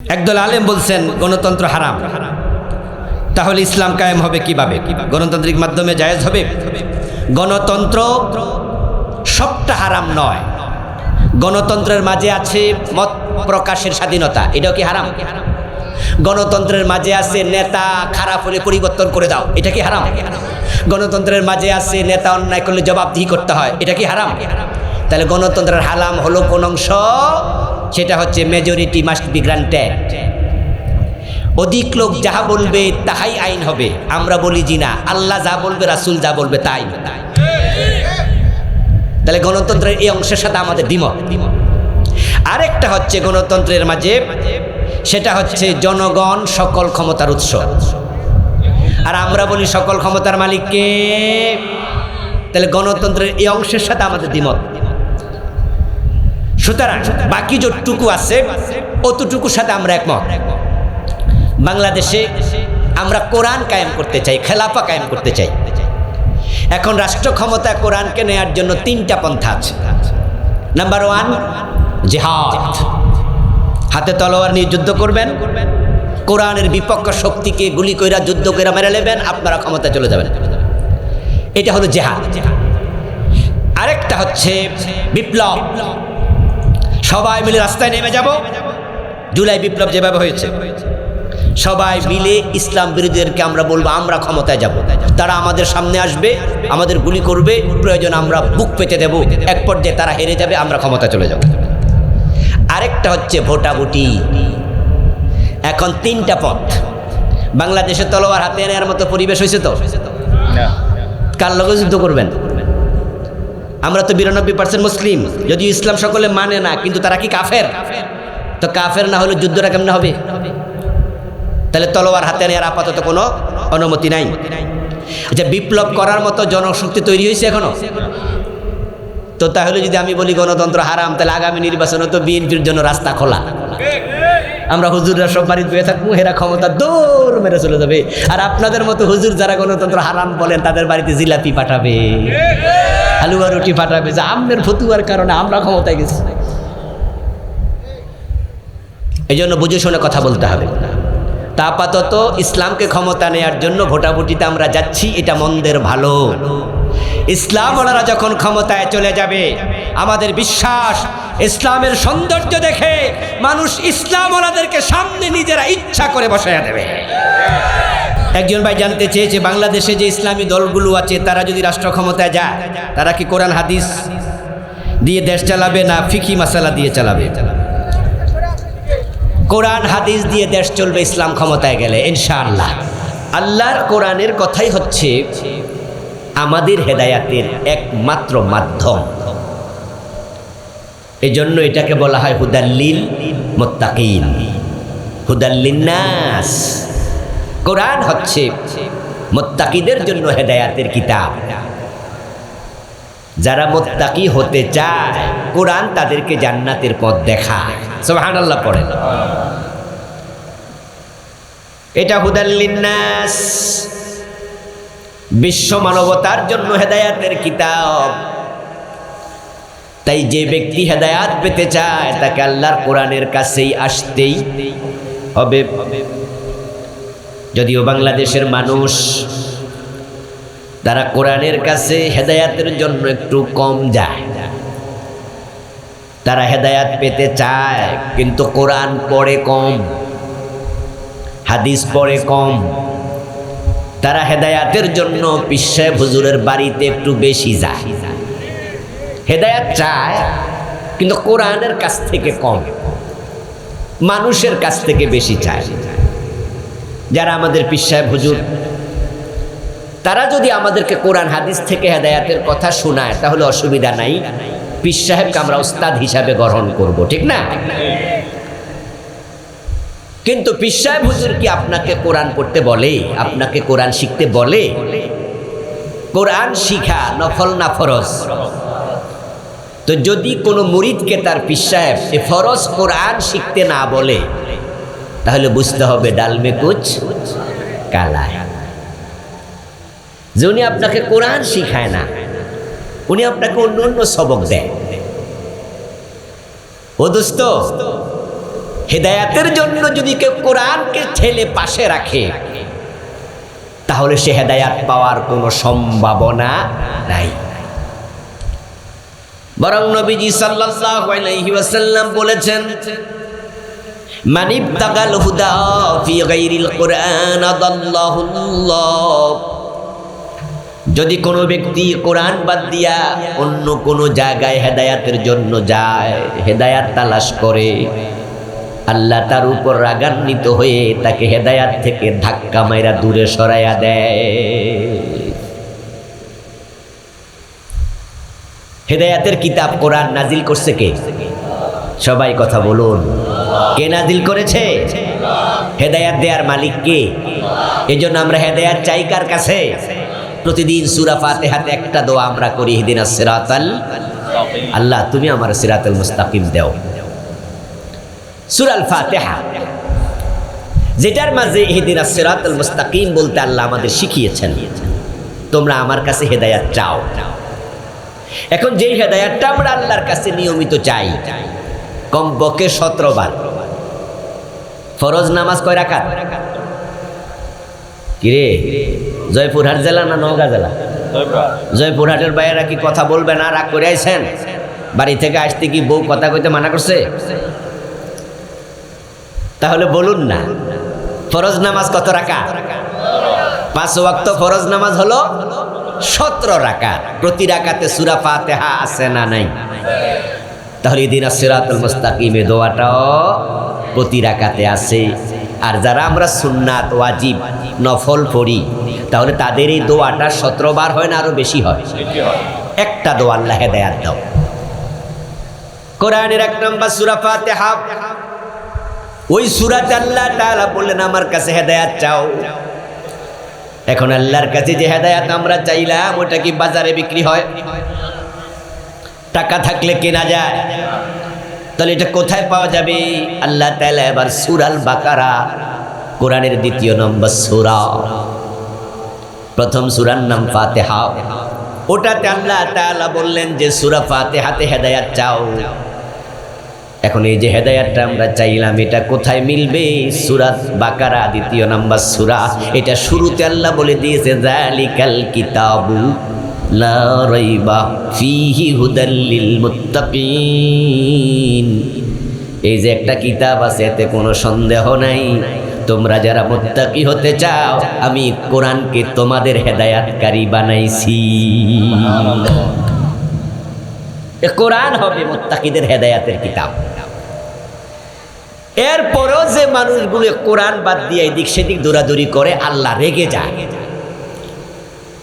একদল আলেম বলছেন, গণতন্ত্র হারাম। তাহলে ইসলাম কায়েম হবে কীভাবে? গণতান্ত্রিক মাধ্যমে জায়েজ হবে? গণতন্ত্র সবটা হারাম নয়। গণতন্ত্রের মাঝে আছে মত প্রকাশের স্বাধীনতা, এটাও কি হারাম? গণতন্ত্রের মাঝে আছে নেতা খারাপ হলে পরিবর্তন করে দাও, এটা কি হারাম? গণতন্ত্রের মাঝে আছে নেতা অন্যায় করলে জবাবদিহি করতে হয়, এটা কি হারাম? তাহলে গণতন্ত্রের হারাম হলো কোন অংশ সেটা হচ্ছে মেজরিটি মাস্ট বি গ্রান্টেড অধিক লোক যাহা বলবে, তাহাই আইন হবে। আমরা বলি জি না। আল্লাহ যা বলবে, রাসুল যা বলবে, তাই। তাহলে গণতন্ত্রের এই অংশের সাথে আমাদের দ্বিমত। আরেকটা হচ্ছে গণতন্ত্রের মাঝে, সেটা হচ্ছে জনগণ সকল ক্ষমতার উৎস। আর আমরা বলি সকল ক্ষমতার মালিককে। তাহলে গণতন্ত্রের এই অংশের সাথে আমাদের দ্বিমত। সুতরাং বাকি যতটুকু আছে, অতটুকুর সাথে আমরা একমত। বাংলাদেশে আমরা কোরআন কায়েম করতে চাই, খেলাফা কায়েম করতে চাই। এখন রাষ্ট্র ক্ষমতা কোরআনকে নেয়ার জন্য তিনটা পন্থা আছে। নাম্বার ওয়ান জেহাদ। হাতে তলোয়ার নিয়ে যুদ্ধ করবেন। কোরআনের বিপক্ষ শক্তিকে গুলি কইরা যুদ্ধ কইরা মেরে নেবেন, আপনারা ক্ষমতা চলে যাবেন। এটা হলো জেহাদ। আরেকটা হচ্ছে বিপ্লব। সবাই মিলে রাস্তায় নেমে যাব। জুলাই বিপ্লব যেভাবে হয়েছে সবাই মিলে ইসলাম বিরোধীদেরকে আমরা বলব আমরা ক্ষমতায় যাব। তারা আমাদের সামনে আসবে আমাদের গুলি করবে প্রয়োজন আমরা বুক পেতে দেব এক পর্যায়ে তারা হেরে যাবে আমরা ক্ষমতা চলে যাব। আরেকটা হচ্ছে ভোটাভুটি। এখন তিনটা পথ। বাংলাদেশে তলোয়ার হাতে নেওয়ার মতো পরিবেশ হয়েছে তো? কার লগে যুদ্ধ করবেন? আমরা তো বিরানব্বই পার্সেন্ট মুসলিম। যদিও ইসলাম সকলে মানে না, কিন্তু তারা কি কাফের? তো কাফের না হলে যুদ্ধটা কেমন হবে? তাহলে তলোয়ার হাতে নেওয়ার আপাতত কোনো অনুমতি নাই। আচ্ছা বিপ্লব করার মতো জনশক্তি তৈরি হয়েছে এখনও? তো তাহলে যদি আমি বলি গণতন্ত্র হারাম, তাহলে আগামী নির্বাচনে তো বিএনপির জন্য রাস্তা খোলা। আমরা হুজুররা সব বাড়িতে বয়ে থাকব, এরা ক্ষমতা দৌড় মেরে চলে যাবে। আর আপনাদের মতো হুজুর যারা গণতন্ত্র হারাম বলেন, তাদের বাড়িতে জিলাপি পাঠাবে। হালুয়া রুটি পাঠাবে যে আমের ফতুয়ার কারণে আমরা ক্ষমতায় গেছি। এই জন্য বুঝে শুনে কথা বলতে হবে। তা আপাতত ইসলামকে ক্ষমতা নেয়ার জন্য ভোটাভুটিতে আমরা যাচ্ছি, এটা মন্দের ভালো। ইসলাম ওনারা যখন ক্ষমতায় চলে যাবে, আমাদের বিশ্বাস, ইসলামের সৌন্দর্য দেখে মানুষ ইসলাম ওনাদেরকে সামনে নিজেরা ইচ্ছা করে বসাইয়া দেবে। একজন ভাই জানতে চেয়েছে, বাংলাদেশে যে ইসলামী দলগুলো আছে, তারা যদি রাষ্ট্র ক্ষমতায় যায়, তারা কি কোরআন, হাদিস দিয়ে দেশ চালাবে না ফিকি মাসালা দিয়ে চালাবে? কোরআন, হাদিস দিয়ে দেশ চলবে, ইসলাম ক্ষমতায় গেলে, ইনশাআল্লাহ। আল্লাহর কোরআনের কথাই হচ্ছে, আমাদের হেদায়াতের একমাত্র মাধ্যম। এই জন্য এটাকে বলা হয় হুদাল্লিল মোত্তাকিন। হুদাল্লিনাস কোরআন হচ্ছে মোত্তাকিদের জন্য হেদায়াতের কিতাব। যারা মোত্তাকি হতে চায়, কোরআন তাদেরকে জান্নাতের পথ দেখায়। সুবহানাল্লাহ পড়েন। এটা হুদাল্লিনাস বিশ্ব মানবতার জন্য হেদায়াতের কিতাব। তাই যে ব্যক্তি হেদায়াত পেতে চায়, তাকে আল্লাহর কোরআনের কাছেই আসতেই হবে। যদিও বাংলাদেশের মানুষ তারা কোরআনের কাছে হেদায়াতের জন্য একটু কম যায়। তারা হেদায়াত পেতে চায়, কিন্তু কোরআন পড়ে কম, হাদিস পড়ে কম। তারা হেদায়াতের জন্য পিসায় হুজুরের বাড়িতে একটু বেশি যায়। হেদায়াত চায়, কিন্তু কোরআনের কাছ থেকে কম, মানুষের কাছ থেকে বেশি চায়। যারা আমাদের পিসায় হুজুর, তারা যদি আমাদেরকে কোরআন, হাদিস থেকে হেদায়াতের কথা শোনায়, তাহলে অসুবিধা নাই। পীর সাহেবকে আমরা ওস্তাদ হিসাবে গ্রহণ করব, ঠিক না? কিন্তু পীর সাহেব হুজুর কি আপনাকে কোরআন পড়তে বলে? আপনাকে কোরআন শিখতে বলে? কোরআন শিখা নফল না ফরজ? তো যদি কোনো মুরিদকে তার পীর সাহেব এ ফরজ কোরআন শিখতে না বলে তাহলে বুঝতে হবে ডালমে কুচ কালায়। যে উনি আপনাকে কোরআন শিখায় না, উনি আপনাকে অন্য অন্য সবক দেয়। ও দোস্ত, হেদায়াতের জন্য যদি কেউ কোরআনকে ঠেলে পাশে রাখে, তাহলে সে হেদায়াত পাওয়ার কোনো সম্ভাবনা নাই। বরং নবীজি সাল্লাল্লাহু আলাইহি ওয়াসাল্লাম বলেছেন মান ইবতাগাল হুদা ফি গায়রিল কুরআন আদাল্লাহুল্লাহ। যদি কোনো ব্যক্তি কোরআন বাদ দিয়া অন্য কোনো জায়গায় হেদায়াতের জন্য যায়, হেদায়াত তালাশ করে, আল্লাহ তার উপর রাগান্বিত হয়ে তাকে হেদায়াত থেকে ধাক্কা মাইরা দূরে সরাইয়া দেয়। হেদায়াতের কিতাব কোরআন নাজিল করছে কে? সবাই কথা বলুন। কে নাজিল করেছে? হেদায়াত দেয়ার মালিক কে? এই জন্য আমরা হেদায়াত চাই কার কাছে? প্রতিদিন সুরা ফাতেহাতে একটা দোয়া আমরা করি হিদিন সিরাতাল আল্লাহ, তুমি আমার সিরাতাল মুস্তাকিম দেও। সুরাল ফাতেহা, যেটার মাঝে হিদিন সিরাতাল মুস্তাকিম বলতে আল্লাহ আমাদের শিখিয়েছেন। তোমরা আমার কাছে হেদায়াত চাও। এখন যেই হেদায়াতটা আমরা আল্লাহর কাছে নিয়মিত চাই, কমপক্ষে সতেরো বার। ফরজ নামাজ কয় রাখাত কিরে? জয়পুরহাট জেলা না নওগাঁ জেলা? জয়পুরহাটের বাইরা কি কথা বলবে না? রাগ করে আইছেন? বাড়ি থেকে আসতে কি বউ কথা কইতে মানা করছে? তাহলে বলুন না, ফরজ নামাজ কত রাখা পাঁচ ওয়াক্ত ফরজ নামাজ হলো সতেরো রাখা প্রতি রাখাতে সুরা ফাতেহা আছে না নাই? তাহলে দিন সিরাতুল মুস্তাকিমে দোয়াটাও প্রতি রাকাতে আছে আর যারা আমরা সুন্নাত, ওয়াজিব, নফল পড়ি, তাহলে তাদের এই দোয়াটা সতেরো বার হয় না, আরও বেশি হয়। একটা দোয়া আল্লাহ হেদায়াত দাও। কোরআনের এক নম্বর সুরা ফাতেহা। ওই সুরাতে আল্লাহ তাআলা বললেন, আমার কাছে হেদায়াত চাও। এখন আল্লাহর কাছে যে হেদায়াত আমরা চাইলাম, ওটা কি বাজারে বিক্রি হয়? টাকা থাকলে কেনা যায়? তাহলে এটা কোথায় পাওয়া যাবে? আল্লাহ তাআলা এবার সুরাল বাকারা কোরআনের দ্বিতীয় নম্বর সুরা। প্রথম সুরার নাম ফাতেহা। ওটাতে আল্লাহ তাআলা বললেন যে, সুরা ফাতেহাতে হেদায়াত চাও। এখন এই যে হেদায়াতটা আমরা চাইলাম, এটা কোথায় মিলবে? সুরাত বাকারা, দ্বিতীয় নাম্বার সুরা। এটা শুরুতে আল্লাহ বলে দিয়েছে জালিকাল কিতাবু। লা রাইবা ফিহি হুদাল লিল মুত্তাকিন এই যে একটা কিতাব আছে, এতে কোনো সন্দেহ নাই। তোমরা যারা মুত্তাকি হতে চাও, আমি কোরআনকে তোমাদের হেদায়াতকারী বানাইছি। কোরআন হবে মুত্তাকিদের হেদায়াতের কিতাব। এরপরও যে মানুষগুলো কোরআন বাদ দিয়ে এদিক সেদিক দৌড়াদৌড়ি করে, আল্লাহ রেগে যায়।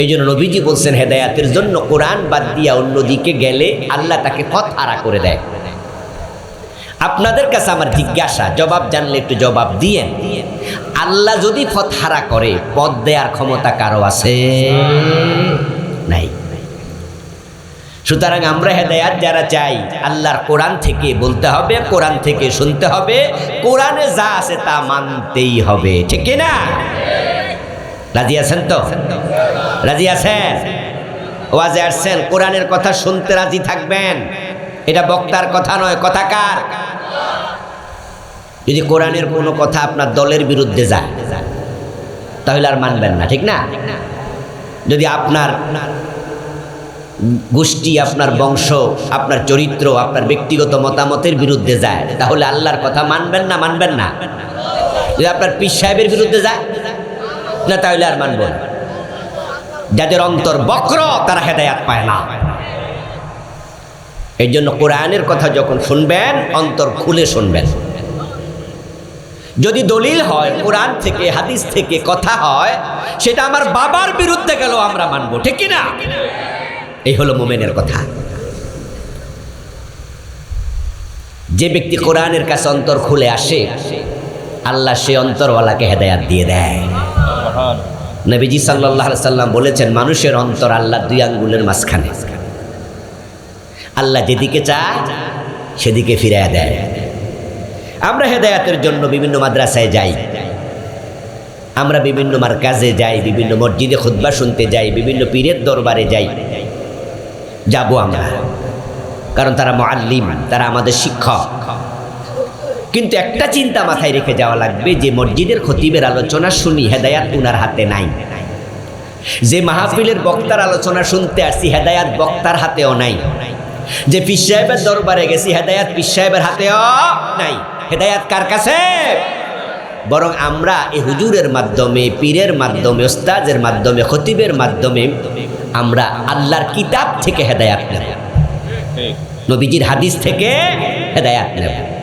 এই জন্য নবীজি বলছেন, হেদায়াতের জন্য কোরআন বাদ দিয়া অন্যদিকে গেলে আল্লাহ তাকে পথ হারা করে দেয়। আপনাদের কাছে আমার জিজ্ঞাসা, জবাব জানলে একটু জবাব দিয়েন। আল্লাহ যদি পথ হারা করে, পথ দেওয়ার ক্ষমতা কারও আছে? নাই। সুতরাং আমরা হেদায়াত যারা চাই, আল্লাহর কোরআন থেকে বলতে হবে, কোরআন থেকে শুনতে হবে, কোরআনে যা আছে তা মানতেই হবে। ঠিক না রাজি আছেন তো? রাজি আছেন? ওয়াজে আসছেন, কোরআনের কথা শুনতে রাজি থাকবেন। এটা বক্তার কথা নয় কথাকার যদি কোরআনের কোনো কথা আপনার দলের বিরুদ্ধে যায়, তাহলে আর মানবেন না, ঠিক না? যদি আপনার গোষ্ঠী, আপনার বংশ, আপনার চরিত্র, আপনার ব্যক্তিগত মতামতের বিরুদ্ধে যায়, তাহলে আল্লাহর কথা মানবেন না মানবেন না? যদি আপনার পীর সাহেবের বিরুদ্ধে যায়, না, তাহলে আর মানব না। যাদের অন্তর বক্র, তারা হেদায়াত পায় না। এই জন্য কোরআনের কথা যখন শুনবেন, অন্তর খুলে শুনবেন। যদি দলিল হয়, কোরআন থেকে, হাদিস থেকে কথা হয়, সেটা আমার বাবার বিরুদ্ধে গেলেও আমরা মানবো, ঠিক কি না? এই হলো মোমেনের কথা। যে ব্যক্তি কোরআনের কাছে অন্তর খুলে আসে, আল্লাহ সে অন্তরওয়ালাকে হেদায়াত দিয়ে দেয়। নবীজি সাল্লাহ সাল্লাম বলেছেন, মানুষের অন্তর আল্লাহ দুই আঙ্গুলের মাঝখানে। আল্লাহ যেদিকে চায়, সেদিকে ফিরাইয়া দেয়। আমরা হেদায়াতের জন্য বিভিন্ন মাদ্রাসায় যাই। আমরা বিভিন্ন মার্কাজে যাই, বিভিন্ন মসজিদে খুদ্া শুনতে যাই, বিভিন্ন পীরের দরবারে যাই। যাব আমরা। কারণ তারা মোয়াল্লিম তারা আমাদের শিক্ষক। কিন্তু একটা চিন্তা মাথায় রেখে যাওয়া লাগবে যে মসজিদের খতিবের আলোচনা শুনি হেদায়াত উনার হাতে নাই। যে মাহফিলের বক্তার আলোচনা শুনতে আসছি, হেদায়াত বক্তার হাতেও নাই। যে পীর সাহেবের দরবারে গেছি, হেদায়াত পীর সাহেবের হাতেও নাই। হেদায়াত কার কাছে? বরং আমরা এই হুজুরের মাধ্যমে, পীরের মাধ্যমে ওস্তাজের মাধ্যমে, খতিবের মাধ্যমে আমরা আল্লাহর কিতাব থেকে হেদায়াত নেব। নবীজির হাদিস থেকে হেদায়াত নেব।